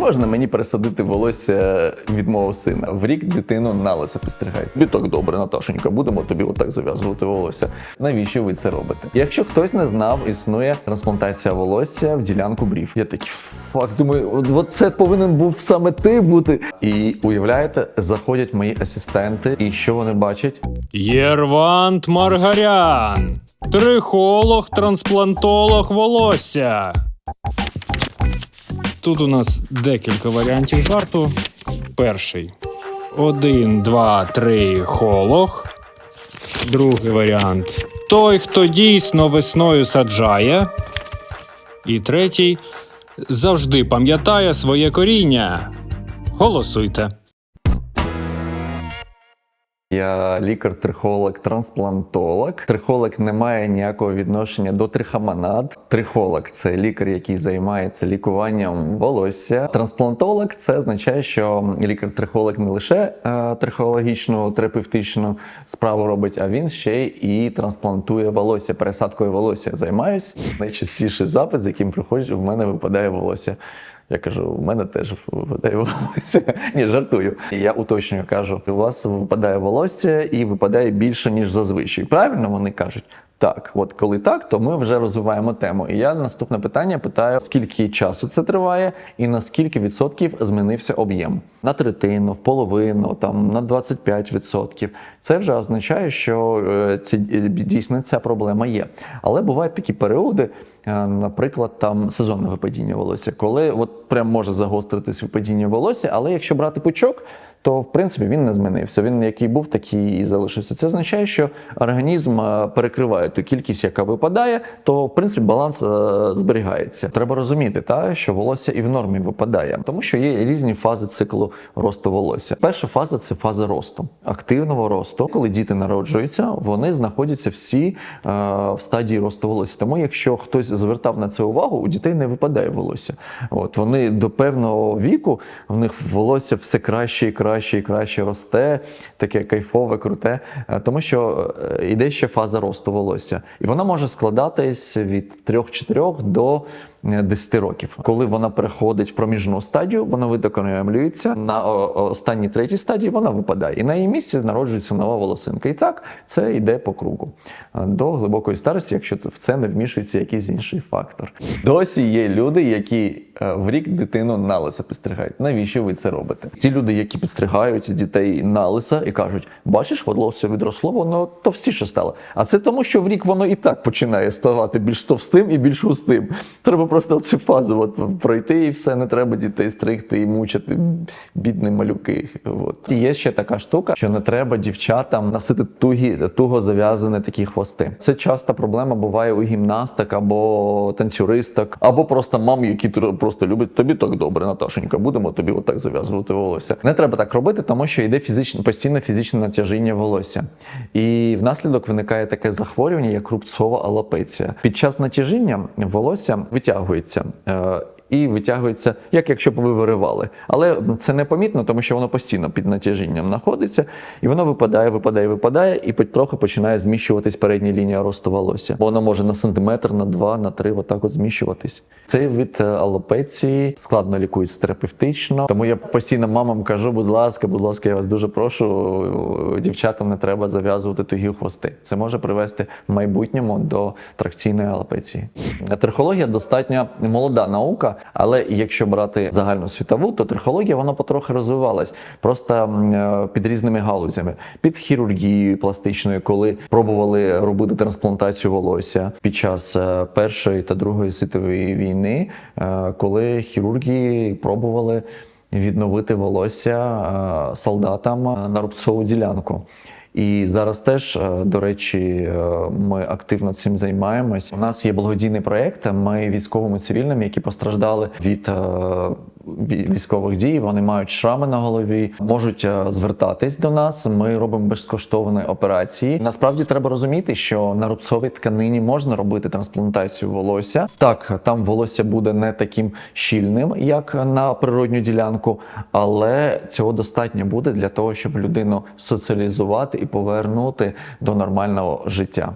можна мені пересадити волосся від мого сина? В рік дитину на лисо підстригай. Тобі так добре, Наташенька, будемо тобі отак зав'язувати волосся. Навіщо ви це робите? Якщо хтось не знав, існує трансплантація волосся в ділянку брів. Я такий фак, думаю, от, от це повинен був саме ти бути. І уявляєте, заходять мої асистенти, і що вони бачать? Єрвант Маргарян. Трихолог, трансплантолог волосся. Тут у нас декілька варіантів жарту. Перший. Один, два, три холох. Другий варіант. Той, хто дійсно весною саджає. І третій. Завжди пам'ятає своє коріння. Голосуйте. Я лікар-трихолог, трансплантолог. Трихолог не має ніякого відношення до трихомонад. Трихолог це лікар, який займається лікуванням волосся. Трансплантолог це означає, що лікар-трихолог не лише е, трихологічну терапевтичну справу робить, а він ще і трансплантує волосся, пересадкою волосся. Займаюсь. Найчастіший запит, з яким приходять, у мене випадає волосся. Я кажу, у мене теж випадає волосся. Ні, жартую. Я уточнюю, кажу, у вас випадає волосся і випадає більше, ніж зазвичай. Правильно вони кажуть? Так, от коли так, то ми вже розвиваємо тему. І я наступне питання питаю: скільки часу це триває, і на скільки відсотків змінився об'єм? На третину, в половину, там на 25%. Це вже означає, що е, ці дійсно ця проблема є. Але бувають такі періоди. Е, Наприклад, там сезонне випадіння волосся, коли от прям може загостритись випадіння волосся, але якщо брати пучок, то в принципі він не змінився. Він який був, такий і залишився. Це означає, що організм е, перекриває ту кількість, яка випадає, то в принципі баланс е, зберігається. Треба розуміти, та що волосся і в нормі випадає, тому що є різні фази циклу росту волосся. Перша фаза це фаза росту, активного росту. Коли діти народжуються, вони знаходяться всі е, в стадії росту волосся. Тому, якщо хтось звертав на це увагу, у дітей не випадає волосся. От вони до певного віку в них волосся все краще і краще і краще росте, таке кайфове, круте, е, тому що іде ще фаза росту волосся, і вона може складатись від 3-4 до е, 10 років. Коли вона переходить в проміжну стадію, вона видокремлюється. На останній третій стадії вона випадає, і на її місці народжується нова волосинка. І так це йде по кругу е, до глибокої старості, якщо в це не вмішується якийсь інший фактор. Досі є люди, які е, в рік дитину на лисо підстригають. Навіщо ви це робите? Ті люди, які підстригають дітей на лиса і кажуть: бачиш, волосся відросло, воно товстіше стало. А це тому, що в рік воно і так починає ставати більш товстим і більш густим. Треба просто цю фазу от, пройти, і все, не треба дітей стригти і мучити, бідні малюки. От. І є ще така штука, що не треба дівчатам носити тугі, туго зав'язані такі хвости. Це часто проблема буває у гімнасток або танцюристок, або просто мам, які просто люблять тобі так добре, Наташенька, будемо тобі отак зав'язувати волосся. Не треба так робити, тому що йде фізичне постійне фізичне натяжіння волосся. І внаслідок виникає таке захворювання, як рубцова алопеція. Під час натяжіння волосся витягується. Е, і витягується, як якщо б ви виривали. Але це непомітно, тому що воно постійно під натяжінням знаходиться, і воно випадає, випадає, випадає, і потроху починає зміщуватись передня лінія росту волосся. Бо воно може на сантиметр, на два, на три, отак от зміщуватись. Цей вид е, алопеції складно лікується терапевтично. Тому я постійно мамам кажу, будь ласка, будь ласка, я вас дуже прошу, дівчатам не треба зав'язувати тугі хвости. Це може привести в майбутньому до тракційної алопеції. Трихологія достатньо молода наука, але якщо брати загальну світову, то трихологія вона потрохи розвивалась просто е, під різними галузями, під хірургією пластичною, коли пробували робити трансплантацію волосся під час е, Першої та Другої світової війни, е, коли хірурги пробували відновити волосся солдатам на рубцову ділянку. І зараз теж, е, до речі, е, ми активно цим займаємось. У нас є благодійний проєкт. Ми військовими цивільними, які постраждали від е, військових дій. Вони мають шрами на голові, можуть е, звертатись до нас. Ми робимо безкоштовні операції. Насправді треба розуміти, що на рубцовій тканині можна робити трансплантацію волосся. Так, там волосся буде не таким щільним, як на природню ділянку, але цього достатньо буде для того, щоб людину соціалізувати і повернути до нормального життя.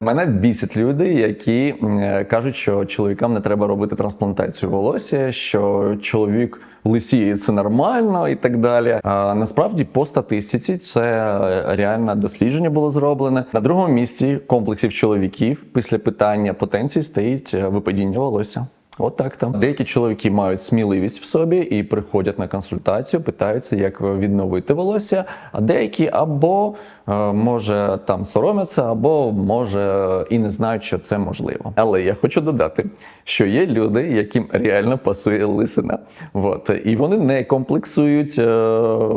Мене бісять люди, які е, кажуть, що чоловікам не треба робити трансплантацію волосся, що чоловік лисіє це нормально і так далі. А насправді по статистиці це е, реальне дослідження було зроблене. На другому місці комплексів чоловіків після питання потенції стоїть е, випадіння волосся. От так там. Деякі чоловіки мають сміливість в собі і приходять на консультацію, питаються, як відновити волосся. А деякі або е, може там соромляться, або може і не знають, що це можливо. Але я хочу додати, що є люди, яким реально пасує лисина. От. І вони не комплексують. Е,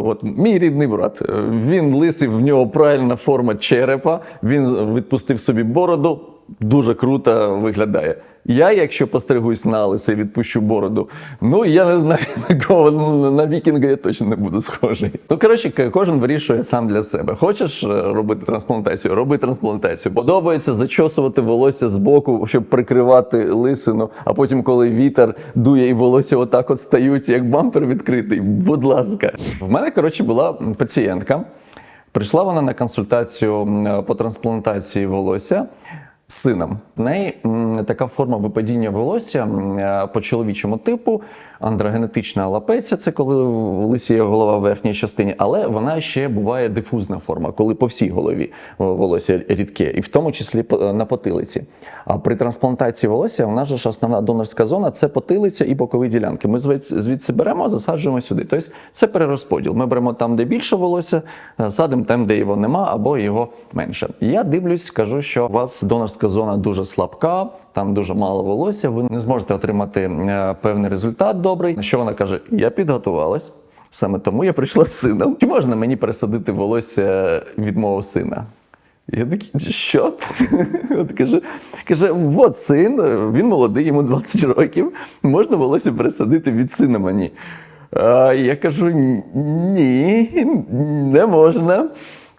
от мій рідний брат, він лисий, в нього правильна форма черепа, він відпустив собі бороду. Дуже круто виглядає. Я, якщо постригусь на лисе відпущу бороду, ну я не знаю на кого ну, на вікінга я точно не буду схожий. Ну коротше, кожен вирішує сам для себе. Хочеш е, робити трансплантацію? Роби трансплантацію. Подобається зачосувати волосся з боку, щоб прикривати лисину. А потім, коли вітер дує і волосся отак от стають, як бампер відкритий. Будь ласка, в мене коротше була пацієнтка. Прийшла вона на консультацію по трансплантації волосся сином. В неї така форма випадіння волосся е, по чоловічому типу, андрогенетична алапеція, це коли лисіє голова в верхній частині, але вона ще буває дифузна форма, коли по всій голові волосся рідке, і в тому числі по- на потилиці. А при трансплантації волосся у нас ж основна донорська зона це потилиця і бокові ділянки. Ми звідси беремо, засаджуємо сюди. Тобто це перерозподіл. Ми беремо там, де більше волосся, е, садимо там, де його нема, або його менше. Я дивлюсь, кажу, що у вас донорська зона дуже слабка, там дуже мало волосся. Ви не зможете отримати е, певний результат добрий. На що вона каже: Я підготувалась. Саме тому я прийшла з сином. Чи можна мені пересадити волосся від мого сина? Я такий, що? От каже, каже, от син, він молодий, йому 20 років. Можна волосся пересадити від сина мені. А я кажу: ні, не можна.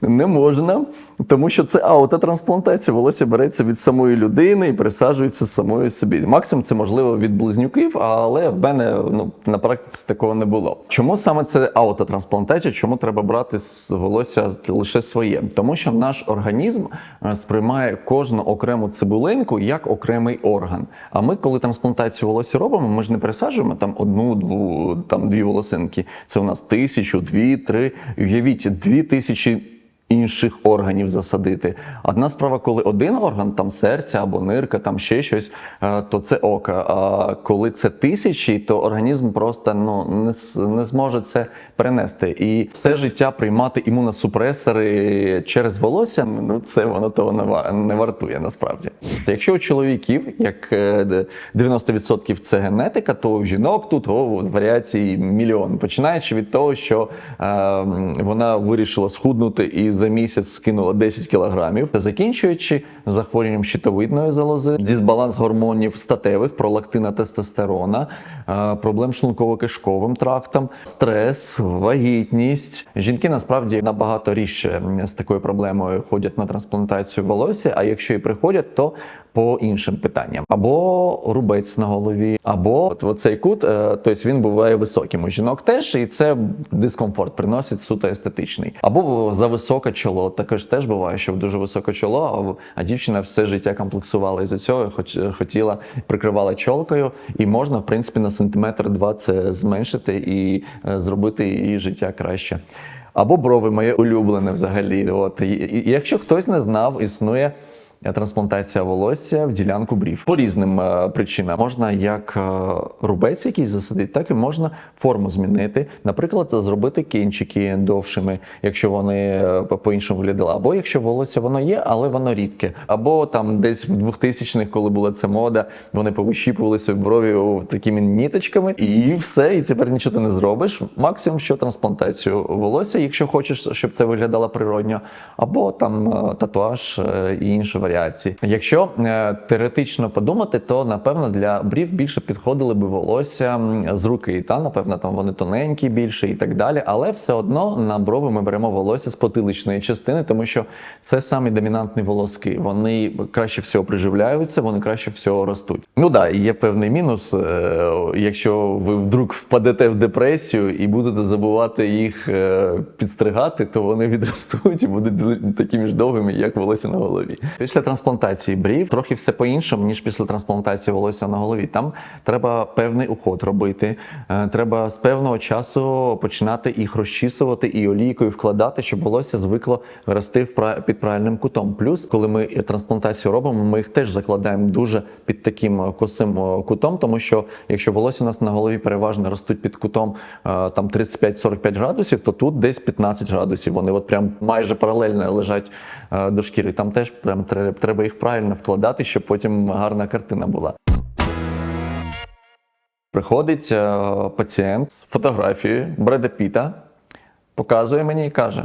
Не можна, тому що це аутотрансплантація. Волосся береться від самої людини і пересаджується самою собі. Максимум це можливо від близнюків, але в мене ну, на практиці такого не було. Чому саме це аутотрансплантація? Чому треба брати з волосся лише своє? Тому що наш організм е, сприймає кожну окрему цибулинку як окремий орган. А ми, коли трансплантацію волосся робимо, ми ж не пересаджуємо там одну, дву, там дві волосинки. Це у нас тисячу, дві, три. Уявіть, дві тисячі інших органів засадити. Одна справа, коли один орган, там серця або нирка, там ще щось, е, то це око. А коли це тисячі, то організм просто ну не, не зможе це перенести. І все життя приймати імуносупресори через волосся, ну це воно того не, не вартує насправді. Якщо у чоловіків, як е, де 90% це генетика, то у жінок тут о, варіацій мільйон. Починаючи від того, що е, вона вирішила схуднути і за місяць скинула 10 кілограмів, закінчуючи захворюванням щитовидної залози, дисбаланс гормонів статевих, пролактина тестостерона, е, проблем шлунково-кишковим трактом, стрес, вагітність. Жінки насправді набагато рідше з такою проблемою ходять на трансплантацію волосся. А якщо і приходять, то по іншим питанням або рубець на голові, або от оцей кут, е, тобто він буває високим. У жінок теж, і це дискомфорт приносить суто естетичний. Або за високе чоло. Також теж буває, що дуже високе чоло, а, дівчина все життя комплексувала із-за цього, хоч хотіла прикривала чолкою, і можна, в принципі, на сантиметр-два це зменшити і е, зробити її життя краще. Або брови моє улюблене взагалі. От і, і якщо хтось не знав, існує. Трансплантація волосся в ділянку брів по різним е, причинам можна як е, рубець якийсь засадити, так і можна форму змінити. Наприклад, зробити кінчики довшими, якщо вони е, по-іншому виглядали, або якщо волосся воно є, але воно рідке. Або там десь в 2000-х, коли була ця мода, вони повищіпували собі брові такими ніточками, і все, і тепер нічого ти не зробиш. Максимум, що трансплантацію волосся, якщо хочеш, щоб це виглядало природньо, або там е, татуаж е, і інші варіації. Якщо е, теоретично подумати, то напевно для брів більше підходили би волосся з руки. Та напевно там вони тоненькі більше і так далі. Але все одно на брови ми беремо волосся з потиличної частини, тому що це самі домінантні волоски. Вони краще всього приживляються, вони краще всього ростуть. Ну да, є певний мінус. е, Якщо ви вдруг впадете в депресію і будете забувати їх е, підстригати, то вони відростуть і будуть такими ж довгими, як волосся на голові. Після трансплантації брів трохи все по-іншому, ніж після трансплантації волосся на голові. Там треба певний уход робити. е, Треба з певного часу починати їх розчісувати і олійкою вкладати, щоб волосся звикло рости під правильним кутом. Плюс, коли ми трансплантацію робимо, ми їх теж закладаємо дуже під таким косим е, кутом, тому що якщо волосся у нас на голові переважно ростуть під кутом е, там 35-45 градусів, то тут десь 15 градусів. Вони от прям майже паралельно лежать е, до шкіри. Там теж прям треба їх правильно вкладати, щоб потім гарна картина була. Приходить пацієнт з фотографією Бреда Піта, показує мені і каже: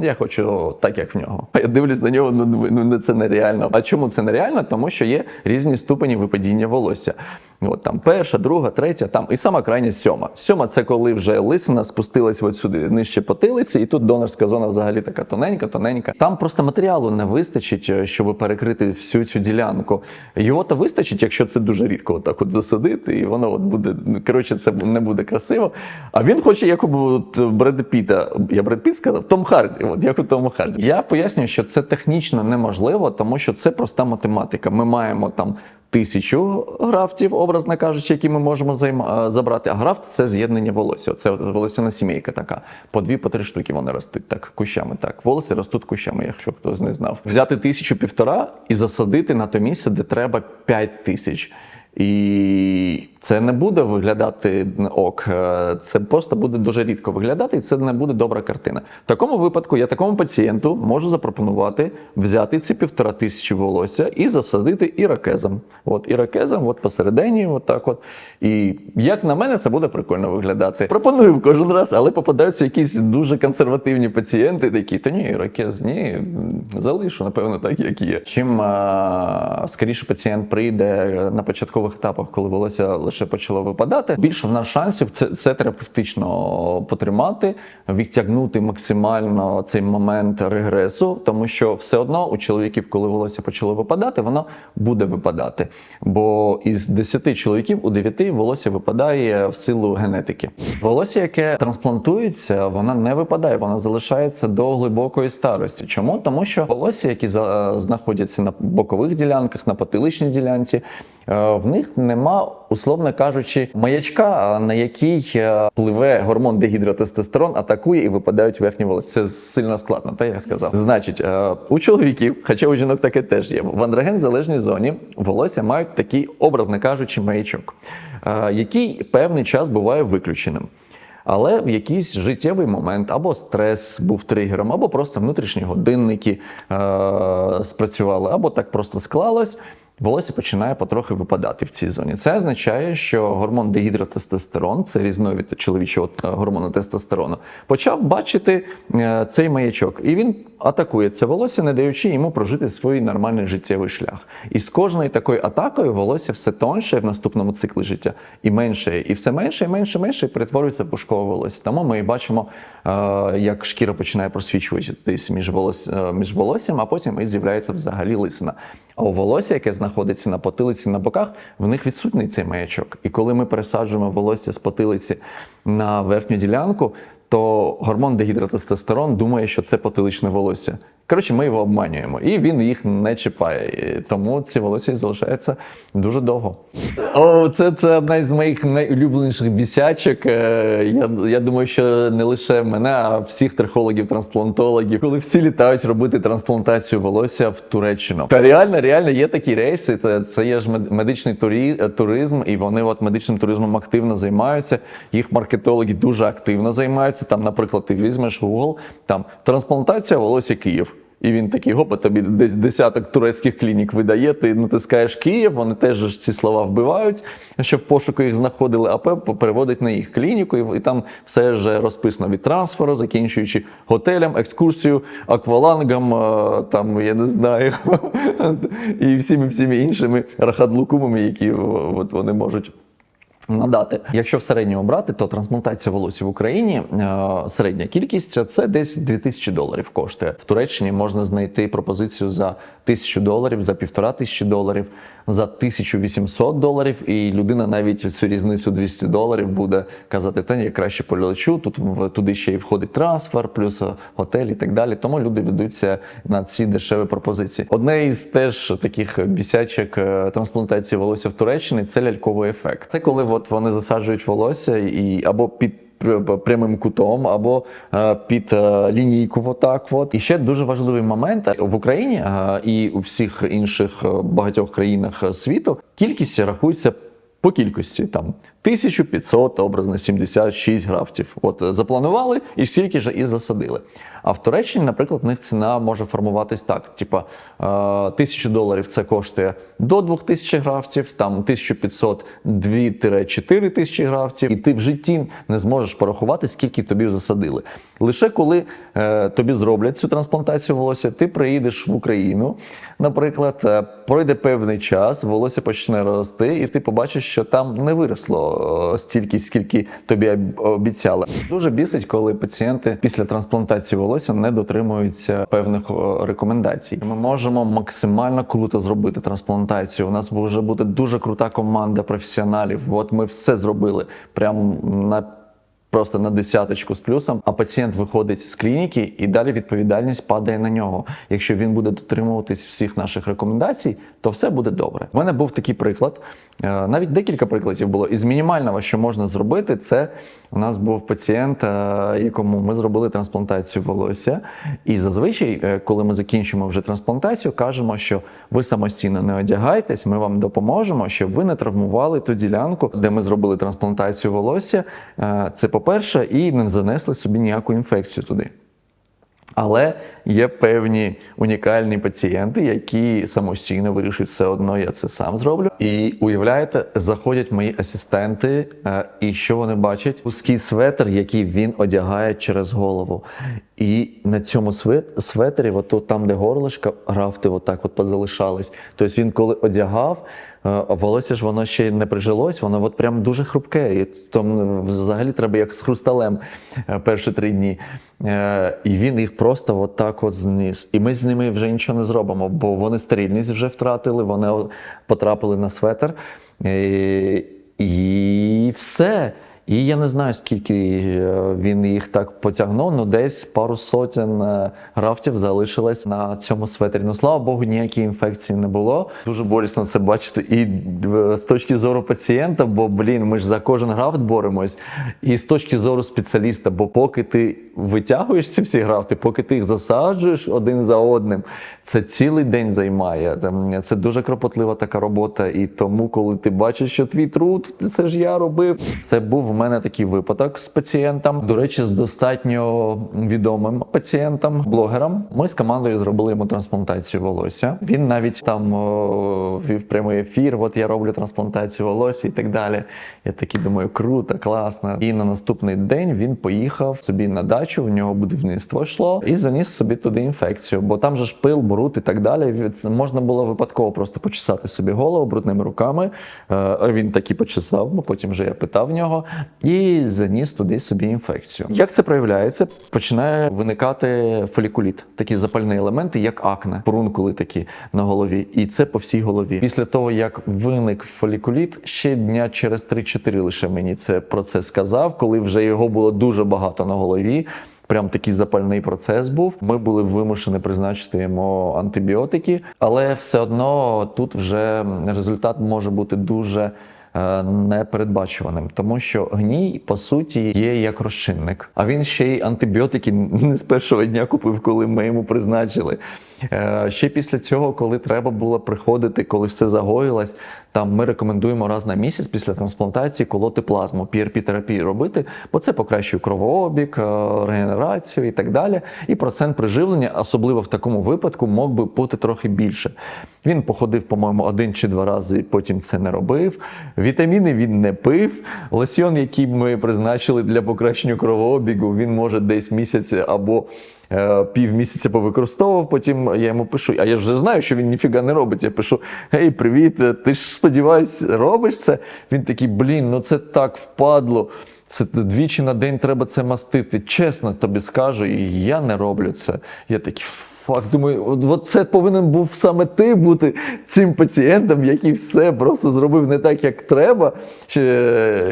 Я хочу так, як в нього. А я дивлюсь на нього, ну, думаю, ну це нереально. А чому це нереально? Тому що є різні ступені випадіння волосся. От там перша, друга, третя, там і сама крайня сьома. Сьома це коли вже лисина спустилась от сюди нижче потилиці, і тут донорська зона взагалі така тоненька, тоненька. Там просто матеріалу не вистачить, е, щоб перекрити всю цю ділянку. Його то вистачить, якщо це дуже рідко, отак от засадити, і воно от буде. Коротше, це не буде красиво. А він хоче, як у от Бреда Піта. Я Бред Піт сказав, Том Харді. От як у Тома Харді. Я пояснюю, що це технічно неможливо, тому що це проста математика. Ми маємо там. Тисячу графтів, образно кажучи, які ми можемо займа- е, забрати. А графт це з'єднання волосся. Це волосяна сімейка така. По дві, по три штуки вони ростуть так, кущами. Так, волоси ростуть кущами, якщо хтось не знав. Взяти тисячу півтора і засадити на то місце, де треба п'ять тисяч. І це не буде виглядати ок, е, це просто буде дуже рідко виглядати, і це не буде добра картина. В такому випадку я такому пацієнту можу запропонувати взяти ці півтора тисячі волосся і засадити іракезом. От іракезом, от посередині, от от. І як на мене, це буде прикольно виглядати. Пропоную кожен раз, але попадаються якісь дуже консервативні пацієнти, такі, то ні, іракез, ні, залишу, напевно, так, як є. Чим а, скоріше пацієнт прийде на початкових етапах, коли волосся лише почало випадати, більше в нас шансів це, це терапевтично потримати, відтягнути максимально цей момент регресу, тому що все одно у чоловіків, коли волосся почало випадати, воно буде випадати. Бо із 10 чоловіків у 9 волосся випадає в силу генетики. Волосся, яке трансплантується, вона не випадає, вона залишається до глибокої старості. Чому? Тому що волосся, які за- знаходяться на бокових ділянках, на потиличній ділянці, в них нема, условно кажучи, маячка, на який е, пливе гормон дегідротестостерон, атакує і випадають верхні волосся. Це сильно складно, так я сказав. Значить, е, у чоловіків, хоча у жінок таке теж є, в андроген залежній зоні волосся мають такий, образно кажучи, маячок, е, який певний час буває виключеним. Але в якийсь життєвий момент або стрес був тригером, або просто внутрішні годинники е- спрацювали, або так просто склалось. Волосся починає потрохи випадати в цій зоні. Це означає, що гормон дегідротестостерон, це різновид чоловічого е, гормону тестостерону, почав бачити е, цей маячок, і він атакує це волосся, не даючи йому прожити свій нормальний життєвий шлях. І з кожною такою атакою волосся все тонше в наступному циклі життя і менше, і все менше, і менше, менше і перетворюється в пушкове волосся. Тому ми і бачимо, е, як шкіра починає просвічуватись між, волос, е, між волоссям, а потім і з'являється взагалі лисина. А у волосся, яке знаходиться на потилиці на боках, в них відсутній цей маячок. І коли ми пересаджуємо волосся з потилиці на верхню ділянку, то гормон дегідротестостерон думає, що це потиличне волосся. Коротше, ми його обманюємо, і він їх не чіпає. Тому ці волосся залишаються дуже довго. О, це, це одна із моїх найулюбленіших бісячок. Е, Я, я думаю, що не лише мене, а всіх трихологів-трансплантологів, коли всі літають робити трансплантацію волосся в Туреччину. Та реально, реально є такі рейси. Це, це є ж мед- медичний туризм, і вони от медичним туризмом активно займаються. Їх маркетологи дуже активно займаються. Там, наприклад, ти візьмеш Google, там трансплантація волосся Київ. І він такий, гопа, тобі десь десяток турецьких клінік видає, ти натискаєш Київ, вони теж ж ці слова вбивають, щоб в пошуку їх знаходили, а ПЕП переводить на їх клініку, і, там все вже розписано від трансферу, закінчуючи готелем, екскурсію, аквалангом, е, там, я не знаю, і всіми всіми іншими рахадлукумами, які от вони можуть надати. Якщо в середньому брати, то трансплантація волосся в Україні е, середня кількість це десь 2000 доларів коштує. В Туреччині можна знайти пропозицію за 1000 доларів, за півтора тисячі доларів, за 1800 доларів, і людина навіть цю різницю 200 доларів буде казати, та я краще полечу. Тут туди ще й входить трансфер, плюс е, готель і так далі. Тому люди ведуться на ці дешеві пропозиції. Одне із теж таких бісячок е, трансплантації волосся в Туреччині це ляльковий ефект. Це коли от вони засаджують волосся і або під прямим кутом або е, під е, лінійку. Отак от. І ще дуже важливий момент в Україні е, і у всіх інших е, багатьох країнах е, світу кількість рахується. По кількості там 1500, образно 76 графтів. От е, запланували і стільки ж і засадили. А в Туреччині, наприклад, в них ціна може формуватись так: типа е, 1000 доларів це коштує до 2000 графтів, там 1500 2-4 тисячі графтів, і ти в житті не зможеш порахувати, скільки тобі засадили. Лише коли е, тобі зроблять цю трансплантацію волосся, ти приїдеш в Україну, наприклад, е, пройде певний час, волосся почне рости, і ти побачиш, що там не виросло стільки, скільки тобі об- обіцяли. Дуже бісить, коли пацієнти після трансплантації волосся не дотримуються певних рекомендацій. Ми можемо максимально круто зробити трансплантацію. У нас вже буде дуже крута команда професіоналів. От ми все зробили прямо на просто на десяточку з плюсом, а пацієнт виходить з клініки, і далі відповідальність падає на нього. Якщо він буде дотримуватись всіх наших рекомендацій, то все буде добре. У мене був такий приклад. Е, Навіть декілька прикладів було. Із мінімального, що можна зробити, це у нас був пацієнт, е, якому ми зробили трансплантацію волосся. І зазвичай, е, коли ми закінчимо вже трансплантацію, кажемо, що ви самостійно не одягайтесь, ми вам допоможемо, щоб ви не травмували ту ділянку, де ми зробили трансплантацію волосся. Це по-перше, і не занесли собі ніяку інфекцію туди. Але є певні унікальні пацієнти, які самостійно вирішують все одно, я це сам зроблю. І уявляєте, заходять мої асистенти, е, і що вони бачать? Вузький светр, який він одягає через голову. І на цьому свет- светрі, от там, де горлишка, графти отак от позалишались. Тобто він коли одягав, е, волосся ж воно ще не прижилось, воно от прям дуже хрупке. І там взагалі треба як з хрусталем е, перші три дні. Е, І він їх просто от так от зніс. І ми з ними вже нічого не зробимо, бо вони стерильність вже втратили, вони потрапили на светр. Е, І все. І я не знаю, скільки е, він їх так потягнув, ну десь пару сотень е, графтів залишилось на цьому светрі. Ну слава Богу, ніякої інфекції не було. Дуже болісно це бачити. І з точки зору пацієнта, бо блін, ми ж за кожен графт боремось. І з точки зору спеціаліста, бо поки ти витягуєш ці всі графти, поки ти їх засаджуєш один за одним, це цілий день займає. Це дуже кропотлива така робота. І тому, коли ти бачиш, що твій труд, це ж я робив. Це був мене такий випадок з пацієнтом. До речі, з достатньо відомим пацієнтом, блогером. Ми з командою зробили йому трансплантацію волосся. Він навіть там вів прямий ефір. От я роблю трансплантацію волосся і так далі. Я такий думаю, круто, класно. І на наступний день він поїхав собі на дачу. В нього будівництво йшло і заніс собі туди інфекцію, бо там же ж пил, бруд і так далі. Можна було випадково просто почесати собі голову брудними руками. Е, Він таки почесав, потім вже я питав в нього і заніс туди собі інфекцію. Як це проявляється? Починає виникати фолікуліт, такі запальні елементи, як акне, фурункули такі на голові, і це по всій голові. Після того, як виник фолікуліт, ще дня через 3-4 лише мені це про це сказав, коли вже його було дуже багато на голові. Прям такий запальний процес був. Ми були вимушені призначити йому антибіотики, але все одно тут вже результат може бути дуже непередбачуваним, тому що гній по суті є як розчинник. А він ще й антибіотики не з першого дня купив, коли ми йому призначили. Е, Ще після цього, коли треба було приходити, коли все загоїлось, там ми рекомендуємо раз на місяць після трансплантації колоти плазму, PRP-терапію робити, бо це покращує кровообіг, е, регенерацію і так далі. І процент приживлення, особливо в такому випадку, мог би бути трохи більше. Він походив, по-моєму, один чи два рази, потім це не робив. Вітаміни він не пив. Лосьйон, який ми призначили для покращення кровообігу, він може десь місяць або е, півмісяця повикористовував, потім я йому пишу, а я ж вже знаю, що він ніфіга не робить. Я пишу: Гей, привіт, е, ти ж сподіваюсь, робиш це? Він такий, блін, ну це так впадло. Це двічі на день треба це мастити. Чесно тобі скажу, і я не роблю це. Я такий. Фак, думаю, от, от це повинен був саме ти бути цим пацієнтом, який все просто зробив не так, як треба.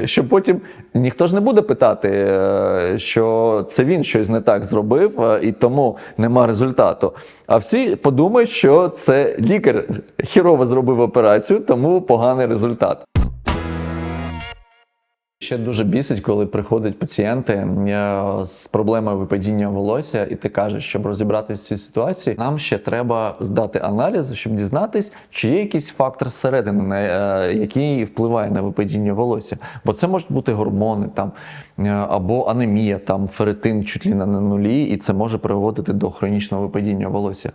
Що, потім ніхто ж не буде питати, е, що це він щось не так зробив, е, і тому нема результату. А всі подумають, що це лікар хірово зробив операцію, тому поганий результат. Ще дуже бісить, коли приходять пацієнти е, з проблемою випадіння волосся, і ти кажеш, щоб розібратися в цій ситуації, нам ще треба здати аналізи, щоб дізнатись, чи є якийсь фактор зсередини, е, який впливає на випадіння волосся. Бо це можуть бути гормони там е, або анемія, там ферритин чуть ли на нулі, і це може приводити до хронічного випадіння волосся.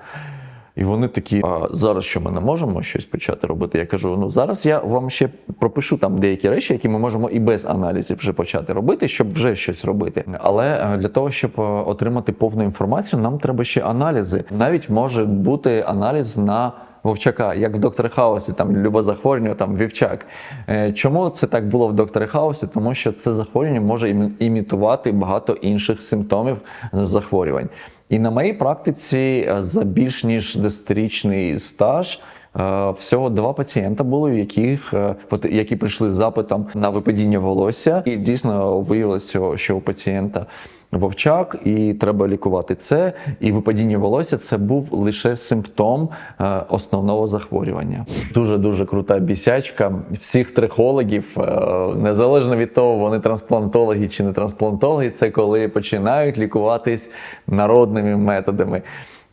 І вони такі, а зараз що ми не можемо щось почати робити? Я кажу: ну зараз я вам ще пропишу там деякі речі, які ми можемо і без аналізів вже почати робити, щоб вже щось робити. Але е, для того, щоб е, отримати повну інформацію, нам треба ще аналізи. Навіть може бути аналіз на Вовчака, як в доктора Хаусі, там любе захворювання, там вівчак. Е, Чому це так було в доктора Хаусі? Тому що це захворювання може імітувати багато інших симптомів захворювань. І на моїй практиці е, за більш ніж десятирічний стаж. Е, Всього два пацієнта були, у яких е, які прийшли з запитом на випадіння волосся, і дійсно виявилося, що у пацієнта вовчак, і треба лікувати це. І випадіння волосся це був лише симптом е, основного захворювання. Дуже дуже крута бісячка всіх трихологів, незалежно від того, вони трансплантологи чи не трансплантологи, це коли починають лікуватись народними методами.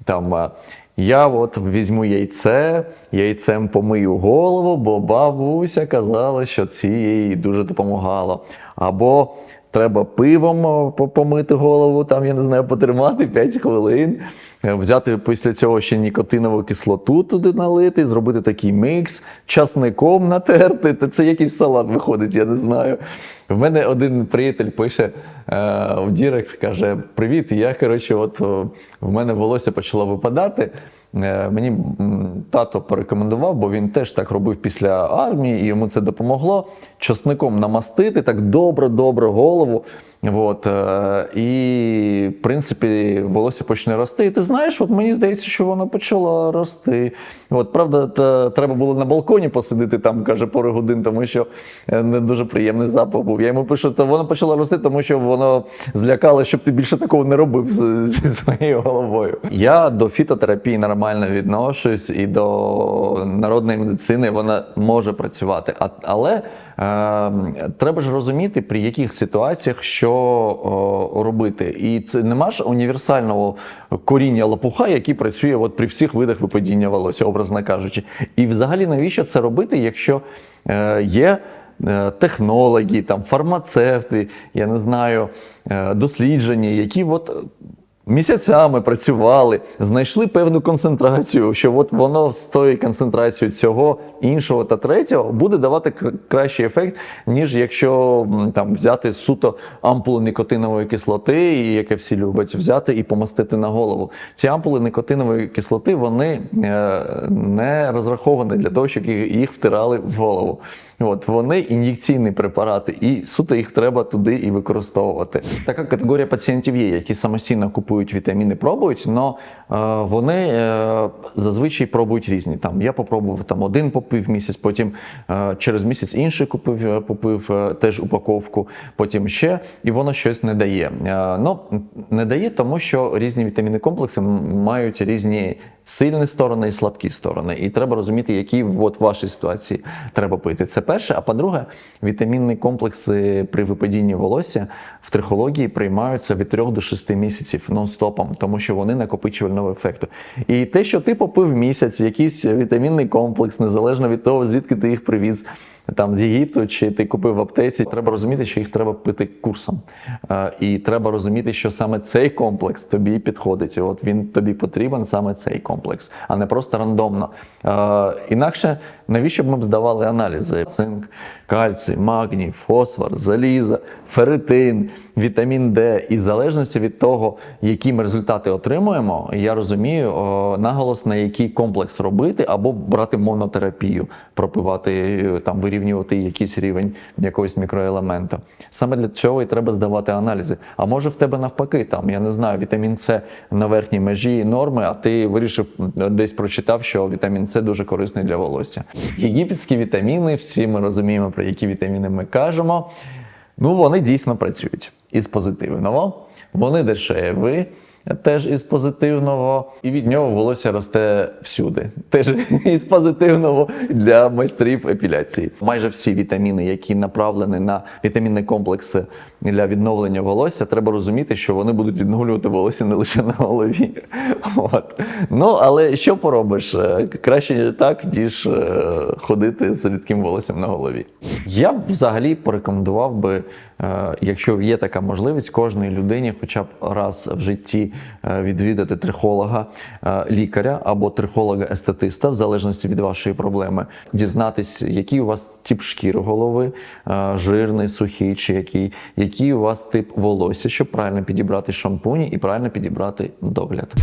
Там я от візьму яйце, яйцем помию голову, бо бабуся казала, що ці їй дуже допомагало. Або треба пивом помити голову, там, я не знаю, потримати 5 хвилин, взяти після цього ще нікотинову кислоту туди налити, зробити такий мікс, часником натерти. Та це якийсь салат виходить, я не знаю. В мене один приятель пише е, в Дірект, каже: Привіт, я коротше, от в мене волосся почало випадати. Е, Мені тато порекомендував, бо він теж так робив після армії, і йому це допомогло. Часником намастити так добре-добре голову. От, е, і, в принципі, волосся почне рости. І ти знаєш, от мені здається, що воно почало рости. От, правда, та, треба було на балконі посидити там, каже, пару годин, тому що е, не дуже приємний запах був. Я йому пишу, то воно почало рости, тому що воно злякало, щоб ти більше такого не робив зі своєю головою. Я до фітотерапії нормально відношусь і до народної медицини вона може працювати. А, але е, треба ж розуміти, при яких ситуаціях що о, робити. І це нема ж універсального коріння лопуха, який працює от при всіх видах випадіння волосся, образно кажучи. І взагалі навіщо це робити, якщо е, є. е, Технологи, там, фармацевти, я не знаю, е, дослідження, які от місяцями працювали, знайшли певну концентрацію, що от воно з тою концентрацією цього іншого та третього буде давати кращий ефект, ніж якщо там взяти суто ампулу никотинової кислоти, яке всі люблять, взяти і помастити на голову. Ці ампули никотинової кислоти вони е, не розраховані для того, щоб їх втирали в голову. От вони ін'єкційні препарати, і суто їх треба туди і використовувати. Така категорія пацієнтів є, які самостійно купують вітаміни, пробують, але вони е, зазвичай пробують різні. Там я попробував там один попив місяць, потім е, через місяць інший купив, е, попив теж упаковку, потім ще, і воно щось не дає. Ну не дає, тому що різні вітамінні комплекси мають різні сильні сторони і слабкі сторони. І треба розуміти, які от в вашій ситуації треба пити. Це перше. А по-друге, вітамінні комплекси при випадінні волосся в трихології приймаються від 3 до 6 місяців нон-стопом, тому що вони накопичувального ефекту. І те, що ти попив місяць, якийсь вітамінний комплекс, незалежно від того, звідки ти їх привіз. Там з Єгипту, чи ти купив в аптеці. Треба розуміти, що їх треба пити курсом. Е, І треба розуміти, що саме цей комплекс тобі підходить. От він тобі потрібен саме цей комплекс, а не просто рандомно. Е, Інакше навіщо б ми б здавали аналізи? Цинк, кальцій, магній, фосфор, заліза, ферритин, вітамін Д. І в залежності від того, які ми результати отримуємо, я розумію наголос на який комплекс робити, або брати монотерапію, пропивати е, там, вирівнювати якийсь рівень якогось мікроелемента. Саме для цього і треба здавати аналізи. А може в тебе навпаки, там я не знаю, вітамін С на верхній межі норми, а ти вирішив десь прочитав, що вітамін С дуже корисний для волосся. Єгипетські вітаміни, всі ми розуміємо, про які вітаміни ми кажемо. Ну, вони дійсно працюють із позитивного, вони дешеві. Теж із позитивного, і від нього волосся росте всюди. Теж із позитивного для майстрів епіляції. Майже всі вітаміни, які направлені на вітамінні комплекси для відновлення волосся, треба розуміти, що вони будуть відновлювати волосся не лише на голові. От. Ну але що поробиш? Е, Краще так, ніж е, ходити з рідким волоссям на голові. Я б взагалі порекомендував би, якщо є така можливість, кожній людині, хоча б раз в житті е, відвідати трихолога, е, лікаря або трихолога-естетиста, в залежності від вашої проблеми, дізнатись, який у вас тип шкіри голови, е, жирний, сухий чи який, який у вас тип волосся, щоб правильно підібрати шампуні і правильно підібрати догляд.